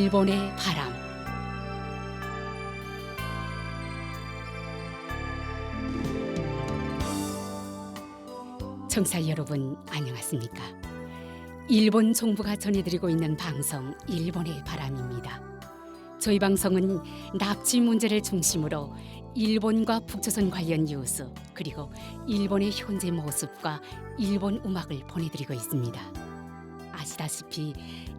일본의 바람 청사 여러분 안녕하십니까? 일본 정부가 전해드리고 있는 방송 일본의 바람입니다. 저희 방송은 납치 문제를 중심으로 일본과 북조선 관련 뉴스 그리고 일본의 현재 모습과 일본 음악을 보내드리고 있습니다. 아시다시피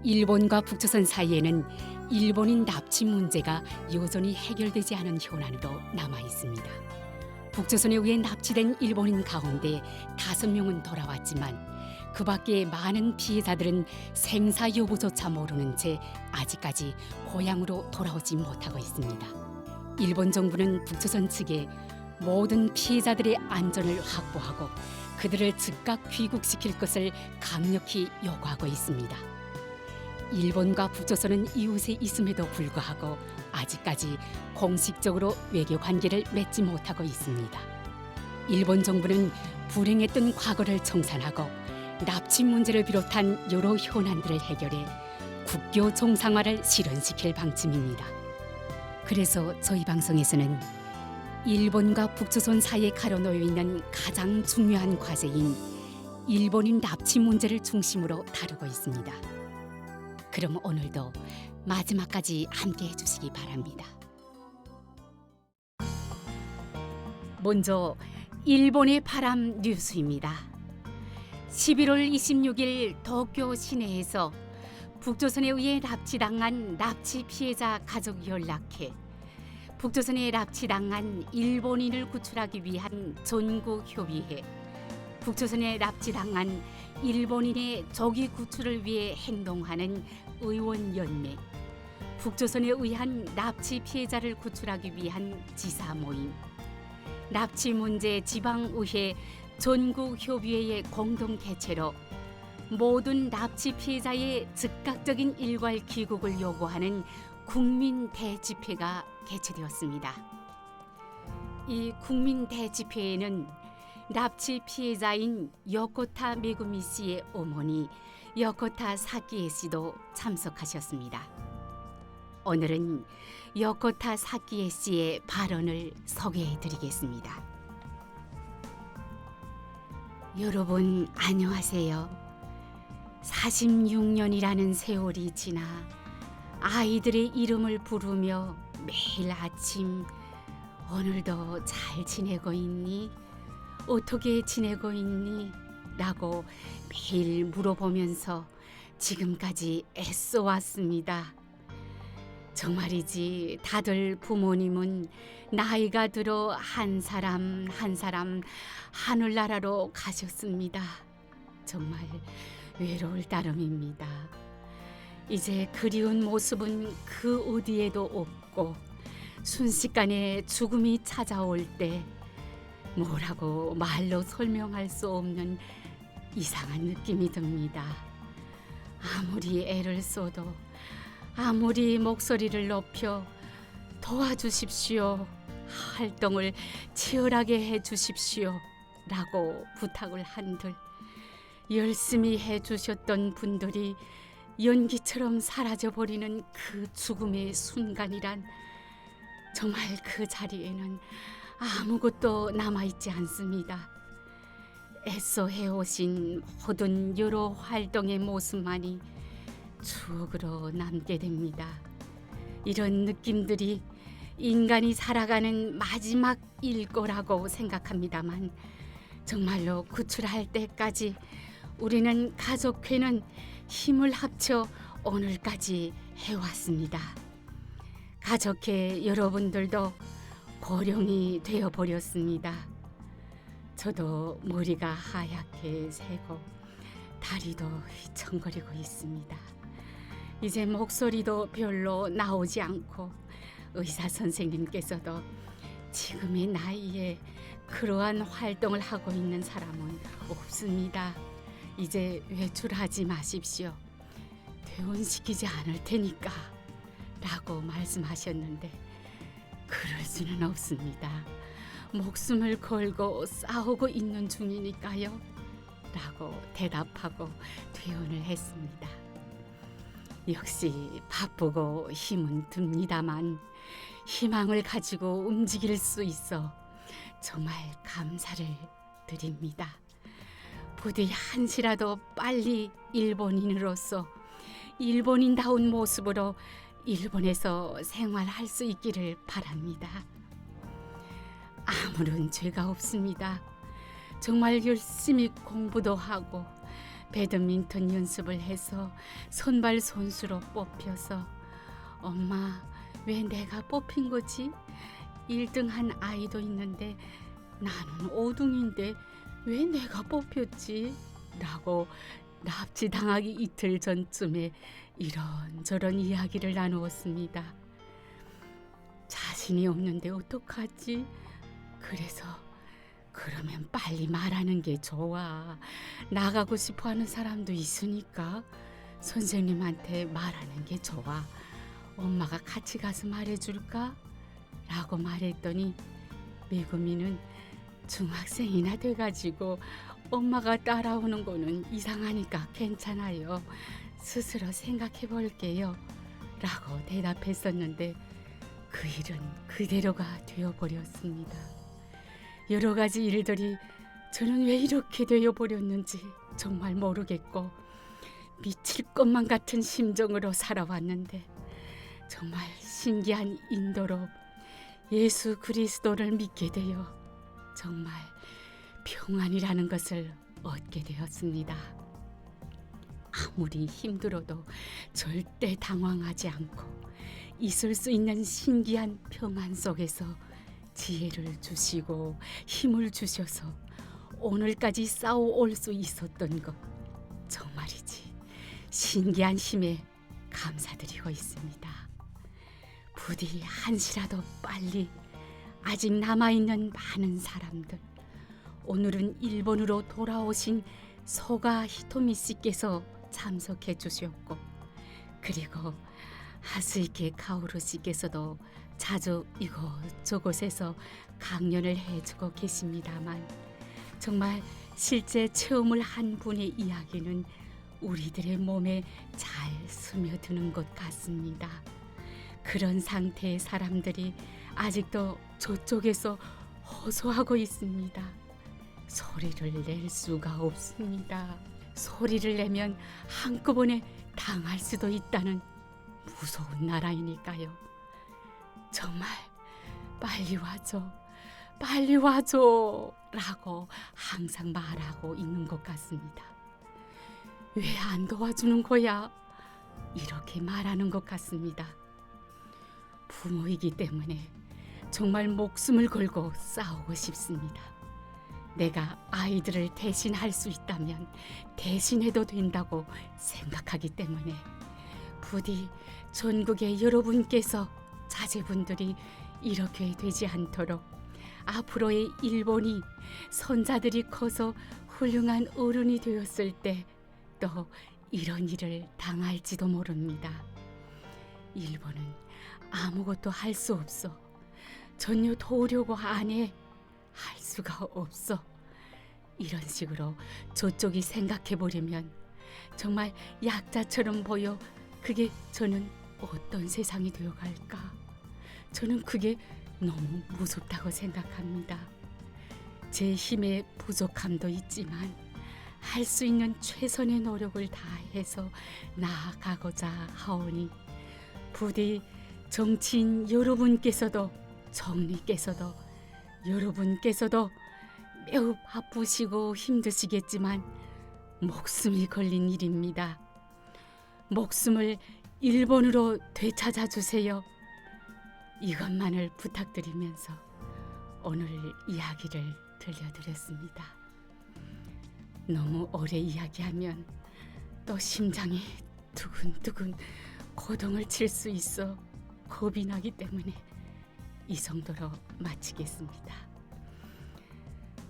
일본과 북조선 사이에는 일본인 납치 문제가 여전히 해결되지 않은 현안으로 남아 있습니다. 북조선에 의해 납치된 일본인 가운데 다섯 명은 돌아왔지만 그 밖에 많은 피해자들은 생사 여부조차 모르는 채 아직까지 고향으로 돌아오지 못하고 있습니다. 일본 정부는 북조선 측에 모든 피해자들의 안전을 확보하고 그들을 즉각 귀국시킬 것을 강력히 요구하고 있습니다. 일본과 북조선은 이웃에 있음에도 불구하고 아직까지 공식적으로 외교 관계를 맺지 못하고 있습니다. 일본 정부는 불행했던 과거를 청산하고 납치 문제를 비롯한 여러 현안들을 해결해 국교 정상화를 실현시킬 방침입니다. 그래서 저희 방송에서는 일본과 북조선 사이에 가로놓여 있는 가장 중요한 과제인 일본인 납치 문제를 중심으로 다루고 있습니다. 그럼 오늘도 마지막까지 함께 해주시기 바랍니다. 먼저 일본의 바람 뉴스입니다. 11월 26일 도쿄 시내에서 북조선에 의해 납치당한 납치 피해자 가족 연락회 북조선에 납치당한 일본인을 구출하기 위한 전국 협의회. 북조선에 납치당한 일본인의 조기 구출을 위해 행동하는 의원연맹. 북조선에 의한 납치 피해자를 구출하기 위한 지사 모임. 납치 문제 지방의회 전국협의회의 공동 개최로 모든 납치 피해자의 즉각적인 일괄 귀국을 요구하는 국민 대집회가 개최되었습니다. 이 국민 대집회에는 납치 피해자인 여코타 메구미 씨의 어머니 여코타 사키에 씨도 참석하셨습니다. 오늘은 여코타 사키에 씨의 발언을 소개해 드리겠습니다. 여러분 안녕하세요. 46년이라는 세월이 지나 아이들의 이름을 부르며 매일 아침 오늘도 잘 지내고 있니? 어떻게 지내고 있니? 라고 매일 물어보면서 지금까지 애써 왔습니다. 정말이지 다들 부모님은 나이가 들어 한 사람 한 사람 하늘나라로 가셨습니다. 정말 외로울 따름입니다. 이제 그리운 모습은 그 어디에도 없고 순식간에 죽음이 찾아올 때 뭐라고 말로 설명할 수 없는 이상한 느낌이 듭니다. 아무리 애를 써도 아무리 목소리를 높여 도와주십시오. 활동을 치열하게 해 주십시오. 라고 부탁을 한들 열심히 해 주셨던 분들이 연기처럼 사라져 버리는 그 죽음의 순간이란 정말 그 자리에는 아무것도 남아 있지 않습니다. 애써 해오신 모든 여러 활동의 모습만이 추억으로 남게 됩니다. 이런 느낌들이 인간이 살아가는 마지막 일 거라고 생각합니다만 정말로 구출할 때까지 우리는 가족회는 힘을 합쳐 오늘까지 해왔습니다. 가족회 여러분들도 고령이 되어 버렸습니다. 저도 머리가 하얗게 새고 다리도 휘청거리고 있습니다. 이제 목소리도 별로 나오지 않고 의사 선생님께서도 지금의 나이에 그러한 활동을 하고 있는 사람은 없습니다. 이제 외출하지 마십시오. 퇴원시키지 않을 테니까 라고 말씀하셨는데 그럴 수는 없습니다. 목숨을 걸고 싸우고 있는 중이니까요. 라고 대답하고 퇴원을 했습니다. 역시 바쁘고 힘은 듭니다만 희망을 가지고 움직일 수 있어 정말 감사를 드립니다. 부디 한시라도 빨리 일본인으로서 일본인다운 모습으로 일본에서 생활할 수 있기를 바랍니다. 아무런 죄가 없습니다. 정말 열심히 공부도 하고 배드민턴 연습을 해서 선발 선수로 뽑혀서 엄마 왜 내가 뽑힌 거지? 1등한 아이도 있는데 나는 5등인데 왜 내가 뽑혔지? 라고 납치당하기 이틀 전쯤에 이런저런 이야기를 나누었습니다. 자신이 없는데 어떡하지? 그래서 그러면 빨리 말하는 게 좋아. 나가고 싶어 하는 사람도 있으니까 선생님한테 말하는 게 좋아. 엄마가 같이 가서 말해줄까? 라고 말했더니 메구미는 중학생이나 돼가지고 엄마가 따라오는 거는 이상하니까 괜찮아요. 스스로 생각해 볼게요. 라고 대답했었는데 그 일은 그대로가 되어버렸습니다. 여러 가지 일들이 저는 왜 이렇게 되어버렸는지 정말 모르겠고 미칠 것만 같은 심정으로 살아왔는데 정말 신기한 인도로 예수 그리스도를 믿게 되어 정말 평안이라는 것을 얻게 되었습니다. 아무리 힘들어도 절대 당황하지 않고 있을 수 있는 신기한 평안 속에서 지혜를 주시고 힘을 주셔서 오늘까지 싸워올 수 있었던 것 정말이지 신기한 힘에 감사드리고 있습니다. 부디 한시라도 빨리 아직 남아있는 많은 사람들 오늘은 일본으로 돌아오신 소가 히토미 씨께서 참석해 주셨고 그리고 하스이케 카오루 씨께서도 자주 이곳저곳에서 강연을 해주고 계십니다만 정말 실제 체험을 한 분의 이야기는 우리들의 몸에 잘 스며드는 것 같습니다. 그런 상태의 사람들이 아직도 저쪽에서 호소하고 있습니다. 소리를 낼 수가 없습니다. 소리를 내면 한꺼번에 당할 수도 있다는 무서운 나라이니까요. 정말 빨리 와줘, 빨리 와줘 라고 항상 말하고 있는 것 같습니다. 왜 안 도와주는 거야? 이렇게 말하는 것 같습니다. 부모이기 때문에 정말 목숨을 걸고 싸우고 싶습니다. 내가 아이들을 대신할 수 있다면 대신해도 된다고 생각하기 때문에 부디 전국의 여러분께서 자제분들이 이렇게 되지 않도록 앞으로의 일본이 선자들이 커서 훌륭한 어른이 되었을 때 또 이런 일을 당할지도 모릅니다. 일본은 아무것도 할 수 없어. 전혀 도우려고 안 해. 할 수가 없어. 이런 식으로 저쪽이 생각해 보려면 정말 약자처럼 보여 그게 저는 어떤 세상이 되어갈까? 저는 그게 너무 무섭다고 생각합니다. 제 힘의 부족함도 있지만 할 수 있는 최선의 노력을 다해서 나아가고자 하오니 부디 정치인 여러분께서도 정리께서도 여러분께서도 매우 바쁘시고 힘드시겠지만 목숨이 걸린 일입니다. 목숨을 일본으로 되찾아 주세요. 이것만을 부탁드리면서 오늘 이야기를 들려드렸습니다. 너무 오래 이야기하면 또 심장이 두근두근 고동을 칠 수 있어 겁이 나기 때문에 이 정도로 마치겠습니다.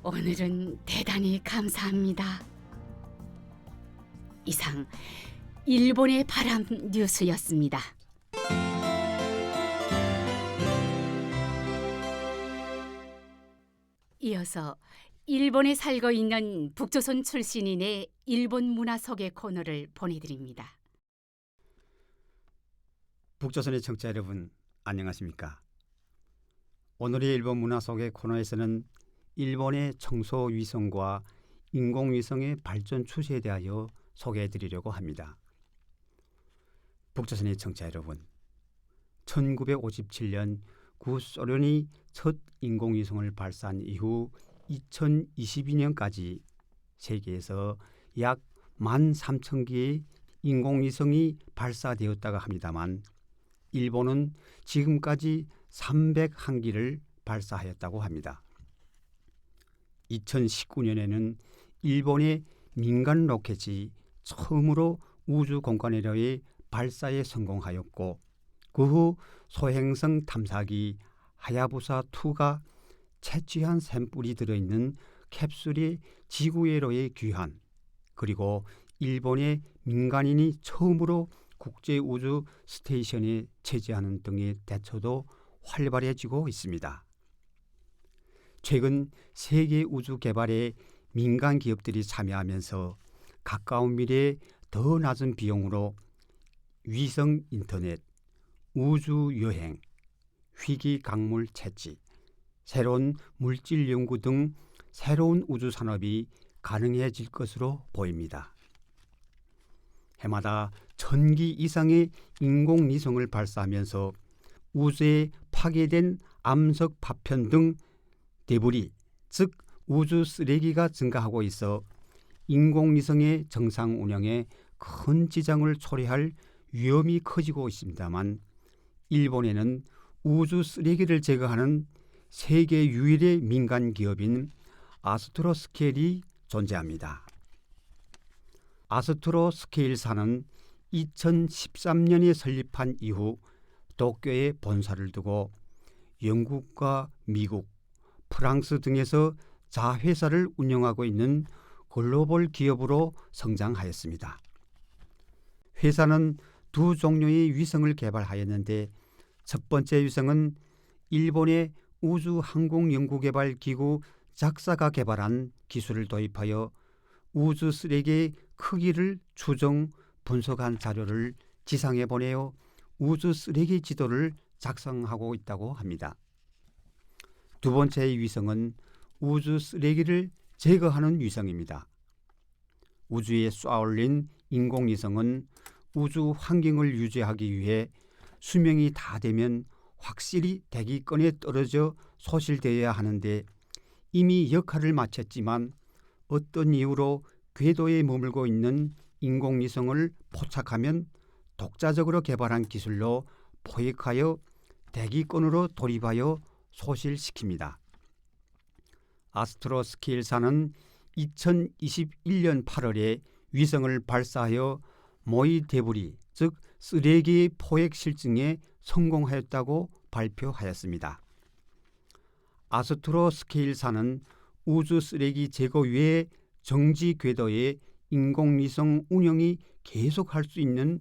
오늘은 대단히 감사합니다. 이상 일본의 바람 뉴스였습니다. 이어서 일본에 살고 있는 북조선 출신인의 일본 문화 소개 코너를 보내드립니다. 북조선의 청취자 여러분 안녕하십니까? 오늘의 일본 문화 속의 코너에서는 일본의 청소 위성과 인공 위성의 발전 추세에 대하여 소개해 드리려고 합니다. 북조선의 청취자 여러분 1957년 구소련이 첫 인공위성을 발사한 이후 2022년까지 세계에서 약 13,000개의 인공위성이 발사되었다고 합니다만 일본은 지금까지 301기를 발사하였다고 합니다. 2019년에는 일본의 민간 로켓이 처음으로 우주 공간에로의 발사에 성공하였고 그 후 소행성 탐사기 하야부사 2가 채취한 샘플이 들어있는 캡슐이 지구에로의 귀환 그리고 일본의 민간인이 처음으로 국제 우주 스테이션에 체제하는 등의 대처도 활발해지고 있습니다. 최근 세계 우주 개발에 민간 기업들이 참여하면서 가까운 미래에 더 낮은 비용으로 위성 인터넷, 우주 여행, 희귀 강물 채취, 새로운 물질 연구 등 새로운 우주 산업이 가능해질 것으로 보입니다. 해마다 천기 이상의 인공위성을 발사하면서 우주에 파괴된 암석 파편 등 데브리, 즉 우주 쓰레기가 증가하고 있어 인공위성의 정상 운영에 큰 지장을 초래할 위험이 커지고 있습니다만 일본에는 우주 쓰레기를 제거하는 세계 유일의 민간 기업인 아스트로 스케일이 존재합니다. 아스트로 스케일사는 2013년에 설립한 이후 도쿄에 본사를 두고 영국과 미국, 프랑스 등에서 자회사를 운영하고 있는 글로벌 기업으로 성장하였습니다. 회사는 두 종류의 위성을 개발하였는데 첫 번째 위성은 일본의 우주항공연구개발기구 작사가 개발한 기술을 도입하여 우주 쓰레기의 크기를 추정 분석한 자료를 지상에 보내어 우주 쓰레기 지도를 작성하고 있다고 합니다. 두 번째의 위성은 우주 쓰레기를 제거하는 위성입니다. 우주에 쏘아올린 인공위성은 우주 환경을 유지하기 위해 수명이 다 되면 확실히 대기권에 떨어져 소실되어야 하는데 이미 역할을 마쳤지만 어떤 이유로 궤도에 머물고 있는 인공위성을 포착하면 독자적으로 개발한 기술로 포획하여 대기권으로 돌입하여 소실시킵니다. 아스트로 스케일사는 2021년 8월에 위성을 발사하여 모의 데브리, 즉 쓰레기 포획 실증에 성공하였다고 발표하였습니다. 아스트로 스케일사는 우주 쓰레기 제거 외에 정지 궤도의 인공위성 운영이 계속할 수 있는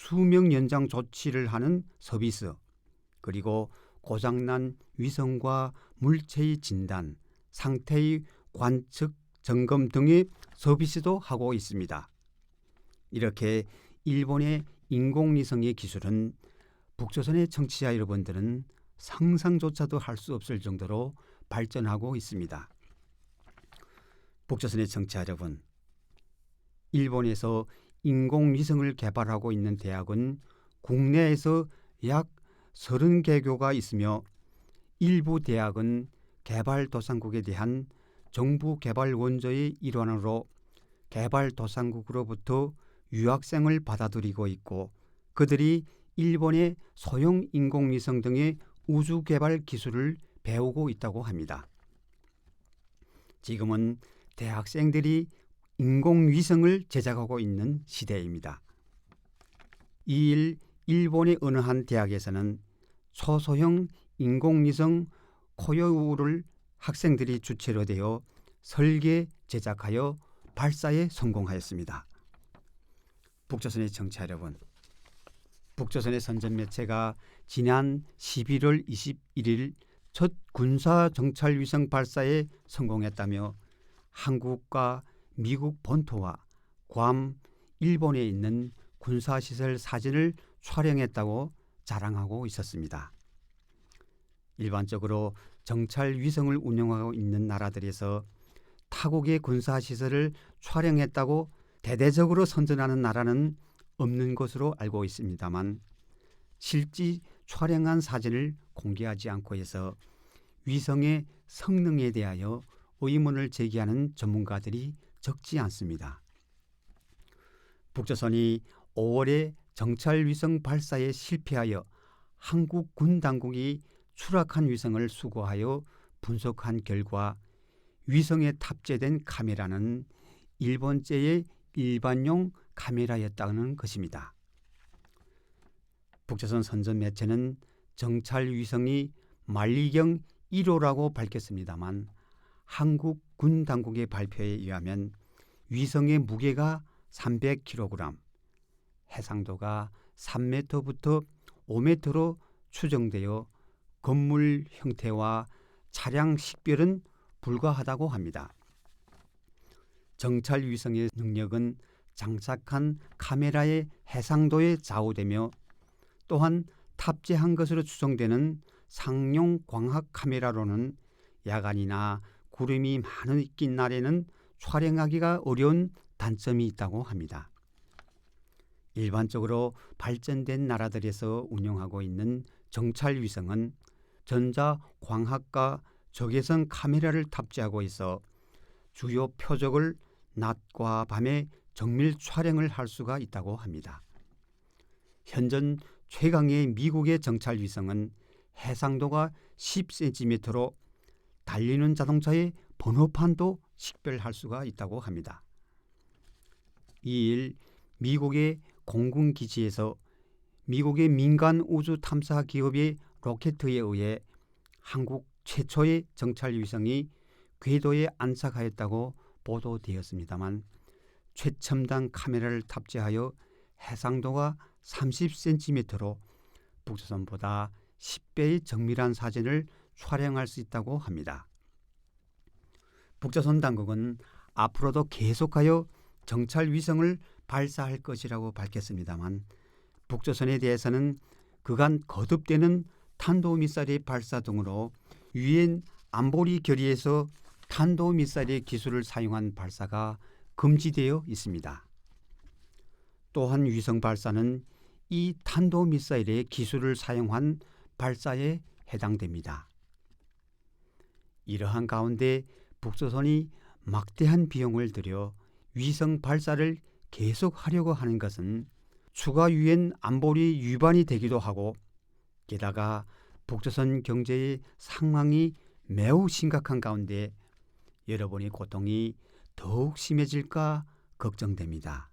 수명 연장 조치를 하는 서비스, 그리고 고장난 위성과 물체의 진단, 상태의 관측, 점검 등의 서비스도 하고 있습니다. 이렇게 일본의 인공위성의 기술은 북조선의 청취자 여러분들은 상상조차도 할 수 없을 정도로 발전하고 있습니다. 북조선의 청취자 여러분, 일본에서 인공위성을 개발하고 있는 대학은 국내에서 약 30개 교가 있으며 일부 대학은 개발도상국에 대한 정부 개발 원조의 일환으로 개발도상국으로부터 유학생을 받아들이고 있고 그들이 일본의 소형 인공위성 등의 우주 개발 기술을 배우고 있다고 합니다. 지금은 대학생들이 인공위성을 제작하고 있는 시대입니다. 이일 일본의 어느 한 대학에서는 초소형 인공위성 코요우를 학생들이 주체로 되어 설계 제작하여 발사에 성공하였습니다. 북조선의 정치 여러분, 북조선의 선전 매체가 지난 11월 21일 첫 군사 정찰 위성 발사에 성공했다며 한국과 미국 본토와 괌, 일본에 있는 군사시설 사진을 촬영했다고 자랑하고 있었습니다. 일반적으로 정찰 위성을 운영하고 있는 나라들에서 타국의 군사 시설을 촬영했다고 대대적으로 선전하는 나라는 없는 것으로 알고 있습니다만 실제 촬영한 사진을 공개하지 않고 해서 위성의 성능에 대하여 의문을 제기하는 전문가들이 적지 않습니다. 북조선이 5월에 정찰 위성 발사에 실패하여 한국 군 당국이 추락한 위성을 수거하여 분석한 결과 위성에 탑재된 카메라는 일본제의 일반용 카메라였다는 것입니다. 북조선 선전 매체는 정찰 위성이 만리경 1호라고 밝혔습니다만 한국 군 당국의 발표에 의하면 위성의 무게가 300kg, 해상도가 3m부터 5m로 추정되어 건물 형태와 차량 식별은 불가하다고 합니다. 정찰 위성의 능력은 장착한 카메라의 해상도에 좌우되며 또한 탑재한 것으로 추정되는 상용 광학 카메라로는 야간이나 구름이 많은 낀 날에는 촬영하기가 어려운 단점이 있다고 합니다. 일반적으로 발전된 나라들에서 운영하고 있는 정찰 위성은 전자 광학과 적외선 카메라를 탑재하고 있어 주요 표적을 낮과 밤에 정밀 촬영을 할 수가 있다고 합니다. 현존 최강의 미국의 정찰 위성은 해상도가 10cm로 달리는 자동차의 번호판도 식별할 수가 있다고 합니다. 이일 미국의 공군 기지에서 미국의 민간 우주 탐사 기업의 로켓에 의해 한국 최초의 정찰 위성이 궤도에 안착하였다고 보도되었습니다만 최첨단 카메라를 탑재하여 해상도가 30cm로 북조선보다 10배의 정밀한 사진을 촬영할 수 있다고 합니다. 북조선 당국은 앞으로도 계속하여 정찰 위성을 발사할 것이라고 밝혔습니다만 북조선에 대해서는 그간 거듭되는 탄도미사일의 발사 등으로 유엔 안보리 결의에서 탄도미사일의 기술을 사용한 발사가 금지되어 있습니다. 또한 위성 발사는 이 탄도미사일의 기술을 사용한 발사에 해당됩니다. 이러한 가운데 북조선이 막대한 비용을 들여 위성 발사를 계속하려고 하는 것은 추가 유엔 안보리 위반이 되기도 하고 게다가 북조선 경제의 상황이 매우 심각한 가운데 여러분의 고통이 더욱 심해질까 걱정됩니다.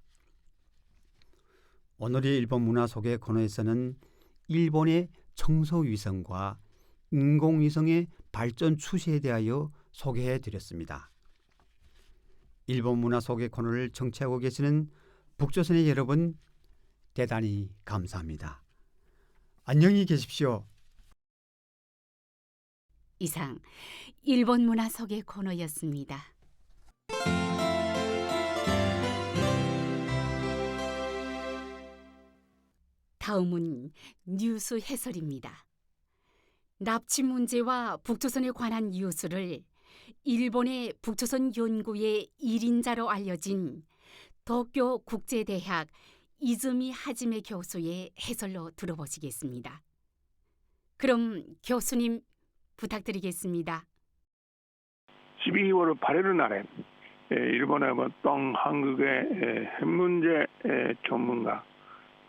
오늘의 일본 문화 속의 코너에서는 일본의 청소 위성과 인공 위성의 발전 추세에 대하여 소개해 드렸습니다. 일본 문화 속의 코너를 청취하고 계시는 북조선의 여러분 대단히 감사합니다. 안녕히 계십시오. 이상 일본 문화 속의 코너였습니다. 다음은 뉴스 해설입니다. 납치 문제와 북조선에 관한 뉴스를 일본의 북조선 연구의 1인자로 알려진 도쿄 국제대학 이즈미 하지메 교수의 해설로 들어보시겠습니다. 그럼 교수님 부탁드리겠습니다. 12월 8일 날에 에, 일본의 어떤 한국의 에, 핵 문제 에, 전문가,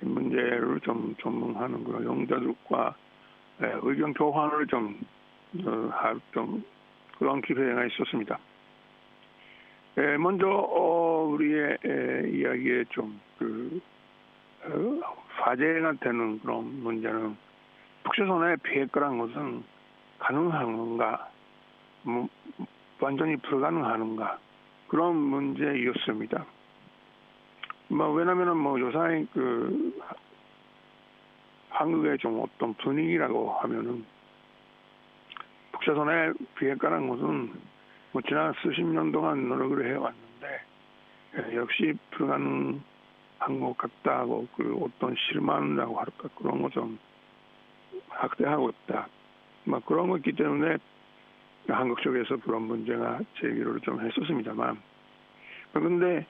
핵 문제를 좀 전문하는 그런 용자들과 에, 의견 교환을 좀, 어, 할, 좀 그런 기회가 있었습니다. 에, 먼저 어, 우리의 에, 이야기에 좀그 어, 화제가 되는 그런 문제는 북조선의 비핵화란 것은 가능한가, 뭐, 완전히 불가능한가 그런 문제였습니다. 뭐 왜냐면은 뭐 요새 그 한국의 좀 어떤 분위기라고 하면은 북조선의 비핵화라는 것은 뭐 지난 수십 년 동안 노력을 해왔는데 예, 역시 불가능한 것 같다고 그 어떤 실망이라고 할까 그런 거좀 학대하고 있다. 막 그런 거 있기 때문에 한국 쪽에서 그런 문제가 제기를 좀 했었습니다만 그런데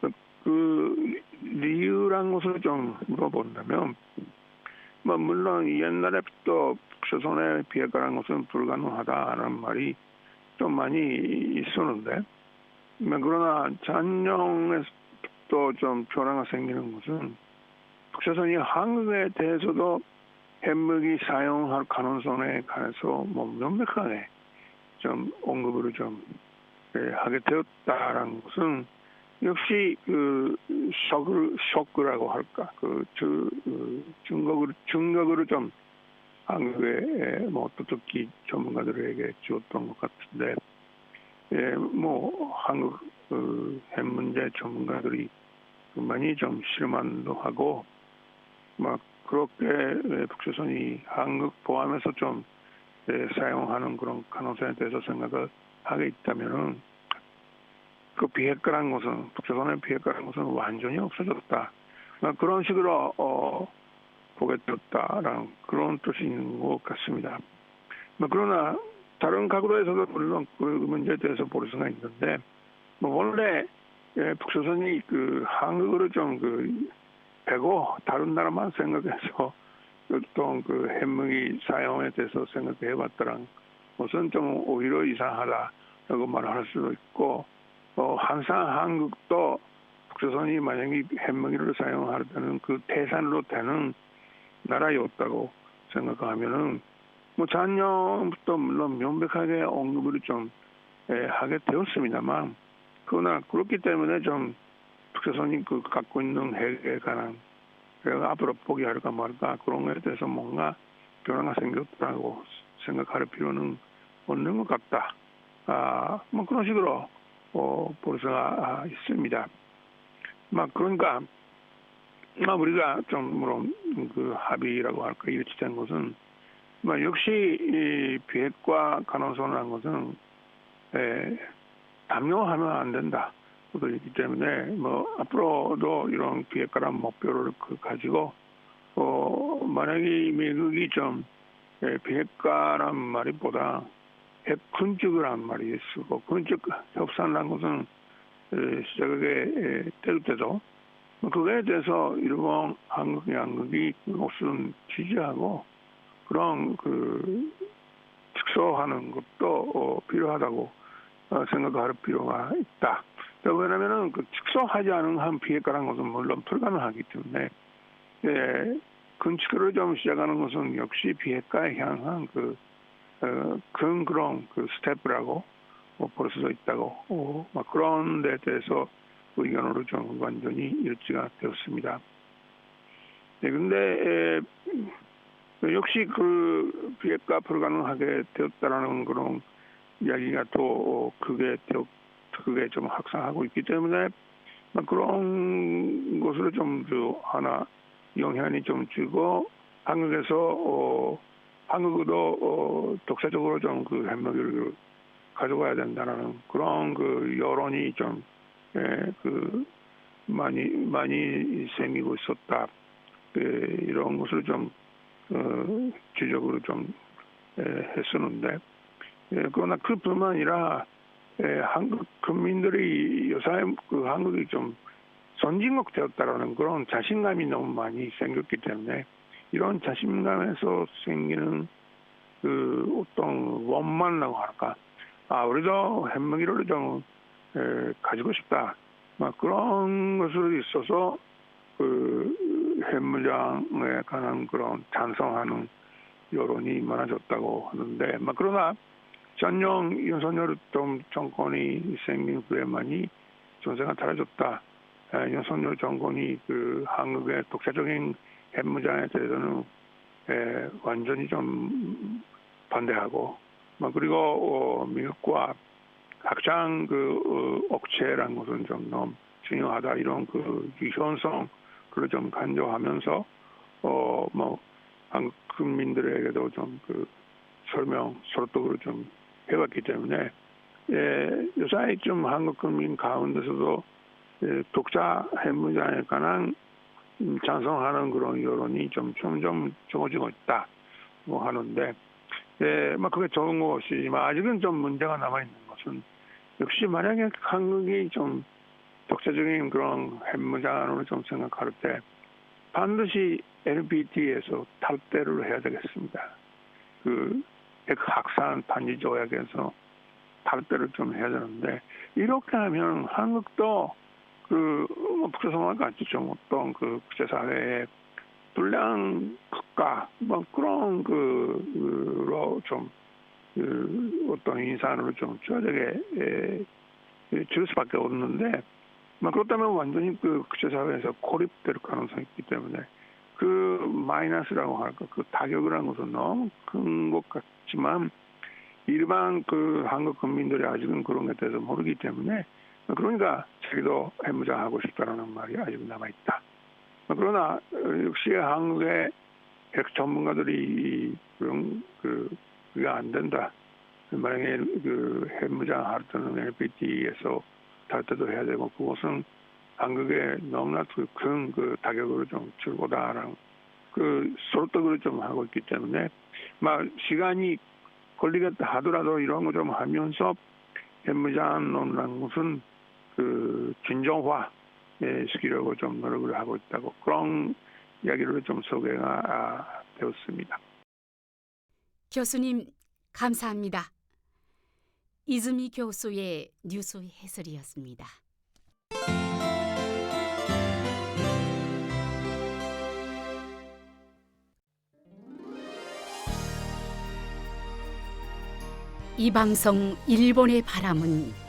그, 그 이유란 것을 좀 물어본다면 뭐 물론 옛날에부터 북조선의 비핵화라는 것은 불가능하다는 말이 좀 많이 있었는데 뭐 그러나 작년에부터 좀 변화가 생기는 것은 북조선이 한국에 대해서도 핵무기 사용할 가능성에 관해서 뭐 명백하게 좀 언급을 좀 예, 하게 되었다라는 것은 역시 그 쇼크 쇼크라고 할까? 그, 저, 그 증거를 증거를 좀 한국의 뭐 또특히 전문가들에게 주었던 것 같은데 예, 뭐 한국 그 핵 문제 전문가들이 많이 좀 실망도 하고 막 그렇게 예, 북조선이 한국 포함해서 좀 예, 사용하는 그런 가능성에 대해서 생각을 하게 있다면은 그 비핵화란 것은 북조선의 비핵화란 것은 완전히 없어졌다. 아, 그런 식으로 어, 보게 되었다라는 그런 있는 것 같습니다. 뭐 그러나 다른 각도에서도 물론 그 문제에 대해서 볼 수가 있는데 뭐 원래 예, 북조선이 그 한국으로 좀그 배고 다른 나라만 생각해서 어떤 그 핵무기 사용에 대해서 생각해 봤다는 것은 좀 오히려 이상하다라고 말할 수도 있고 어, 항상 한국도 북조선이 만약에 핵무기를 사용하려는 그 대산으로 되는 나라였다고 생각하면은 뭐 작년부터 물론 명백하게 언급을 좀 예, 하게 되었습니다만 그러나 그렇기 때문에 좀 북조선이 그 갖고 있는 핵에 관한 내가 앞으로 포기할까 말까 그런 거에 대해서 뭔가 변화가 생겼다고 생각할 필요는 없는 것 같다. 아, 뭐 그런 식으로 어, 볼 수가 있습니다. 막 그러니까 막 우리가 좀 물론 그 합의라고 할까 일치된 것은 뭐 역시 이 비핵화 가능성이라는 것은 에, 담요하면 안 된다. 그렇기 때문에 뭐 앞으로도 이런 비핵화란 목표를 그 가지고 어 만약에 미국이 좀 예, 비핵화란 말이보다 핵 군축이란 말이 쓰고 군축 협상이라는 것은 예, 시작하게 될 때도 뭐 그거에 대해서 일본, 한국, 양국이 그것은 지지하고 그런 그 축소하는 것도 어, 필요하다고 어, 생각할 필요가 있다. 왜냐하면은 그 축소하지 않은 한 비핵화라는 것은 물론 불가능하기 때문에 예, 건축을 좀 시작하는 것은 역시 비핵화에 향한 그 어, 큰 그런 그 스텝이라고 뭐볼 수도 있다고 어, 막 그런 데 대해서 의견으로 좀 완전히 일치가 되었습니다. 네, 근데 에, 역시 그 비핵화 불가능하게 되었다라는 그런 이야기가 또 크게 되었 크게 좀 확산하고 있기 때문에 그런 것으로 좀 하나 영향이 좀 주고 한국에서 어, 한국도 어, 독자적으로 좀 그 핵무기를 가져가야 된다는 그런 그 여론이 좀 예, 그 많이 많이 생기고 있었다. 예, 이런 것을 좀 어, 지적으로 좀 예, 했었는데 예, 그러나 그뿐만 아니라 예, 한국 국민들이 요새 그 한국이 좀 선진국 되었다라는 그런 자신감이 너무 많이 생겼기 때문에 이런 자신감에서 생기는 그 어떤 원만이라고 할까 아 우리도 핵무기를 좀 에, 가지고 싶다 막 그런 것으로 있어서 그 핵무장에 관한 그런 찬성하는 여론이 많아졌다고 하는데 막 그러나 전용 윤석열 좀 정권이 생긴 후에만이 전세가 달라졌다. 에, 윤석열 정권이 그 한국의 독자적인 핵무장에 대해서는 에, 완전히 좀 반대하고, 뭐 그리고 어, 미국과 확장 그 어, 억제라는 것은 좀 너무 중요하다. 이런 그 유연성 그걸 좀 강조하면서 어 뭐 한국 국민들에게도 좀 그 설명 서로독으로 좀 해왔기 때문에 예, 요사이 좀 한국 국민 가운데서도 예, 독자 핵무장에 관한 음, 찬성하는 그런 여론이 좀 점점 적어지고 있다. 뭐 하는데 예, 막 그게 좋은 것이지만 아직은 좀 문제가 남아 있는 것은 역시 만약에 한국이 좀 독자적인 그런 핵무장으로 좀 생각할 때 반드시 NPT에서 탈퇴를 해야 되겠습니다. 그 핵 확산 반지 조약에서 탈퇴를 좀 해야 되는데 이렇게 하면 한국도 그뭐 북조선과 같이 좀 어떤 그 국제사회의 불량 국가 뭐 그런 그로 좀 그 어떤 인산으로 좀 쩌되게 예, 줄 수밖에 없는데 뭐 그렇다면 완전히 그 국제사회에서 고립될 가능성이 있기 때문에 그 마이너스라고 할까 그한 것은 너무 큰 것 같지만 일반 그 한국 국민들이 아직은 그런 것에 대해서 모르기 때문에 그러니까 자기도 핵무장하고 싶다라는 말이 아직 남아 있다. 그러나 어, 역시 한국의 핵 전문가들이 그런 그 그게 안 된다. 만약에 그 핵무장 할 때는 NPT에서 탈퇴도 해야 되고 그것은 한국에 너무나 큰 그 타격으로 좀줄 거다라는 그 소록덕을 좀 하고 있기 때문에 막 시간이 걸리겠다 하더라도 이런 거 좀 하면서 핵무장론이라는 것은 그 예, 시키려고 좀 노력을 하고 있다고 그런 이야기를 좀 소개가 아, 되었습니다. 교수님 감사합니다. 이즈미 교수의 뉴스 해설이었습니다. 이 방송 일본의 바람은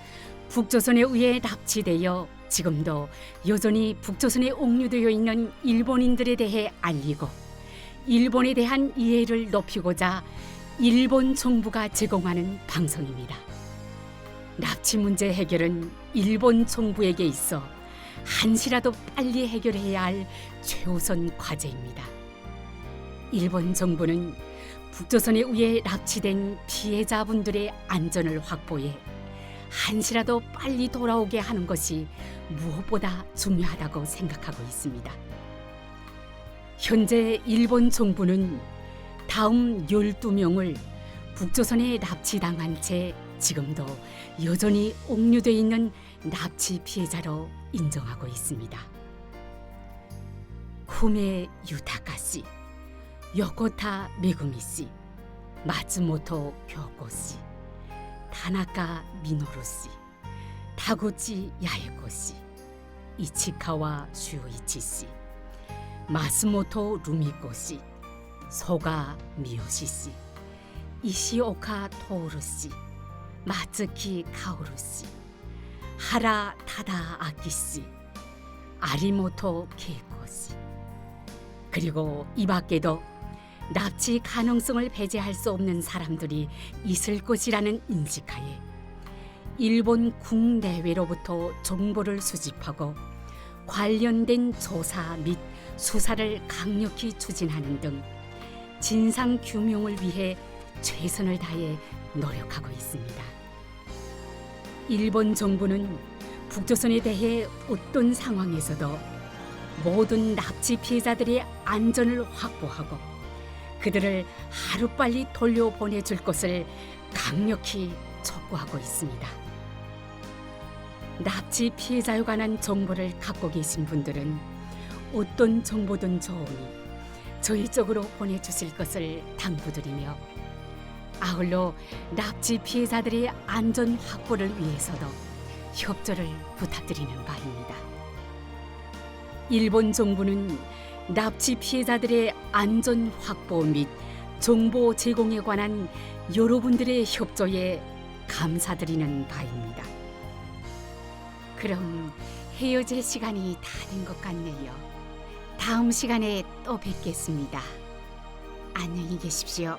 북조선에 의해 납치되어 지금도 여전히 북조선에 옥류되어 있는 일본인들에 대해 알리고 일본에 대한 이해를 높이고자 일본 정부가 제공하는 방송입니다. 납치 문제 해결은 일본 정부에게 있어 한시라도 빨리 해결해야 할 최우선 과제입니다. 일본 정부는 북조선에 의해 납치된 피해자분들의 안전을 확보해 한시라도 빨리 돌아오게 하는 것이 무엇보다 중요하다고 생각하고 있습니다. 현재 일본 정부는 다음 12명을 북조선에 납치당한 채 지금도 여전히 옥류돼 있는 납치 피해자로 인정하고 있습니다. 쿠메 유타카 씨, 요코타 메구미 씨, 마츠모토 교코 씨, 타나카 미노루 씨, 타구치 야에코 씨, 이치카와 슈이치 씨, 마스모토 루미코 씨, 소가 미요시 씨, 이시오카 토오루 씨, 마츠키 카오루 씨, 하라 타다 아키 씨, 아리모토 케이코 씨. 그리고 이 밖에도 납치 가능성을 배제할 수 없는 사람들이 있을 것이라는 인식하에 일본 국내외로부터 정보를 수집하고 관련된 조사 및 수사를 강력히 추진하는 등 진상 규명을 위해 최선을 다해 노력하고 있습니다. 일본 정부는 북조선에 대해 어떤 상황에서도 모든 납치 피해자들의 안전을 확보하고 그들을 하루빨리 돌려보내줄 것을 강력히 촉구하고 있습니다. 납치 피해자에 관한 정보를 갖고 계신 분들은 어떤 정보든 좋으니 저희 쪽으로 보내주실 것을 당부드리며 아울러 납치 피해자들의 안전 확보를 위해서도 협조를 부탁드리는 바입니다. 일본 정부는 납치 피해자들의 안전 확보 및 정보 제공에 관한 여러분들의 협조에 감사드리는 바입니다. 그럼 헤어질 시간이 다 된 것 같네요. 다음 시간에 또 뵙겠습니다. 안녕히 계십시오.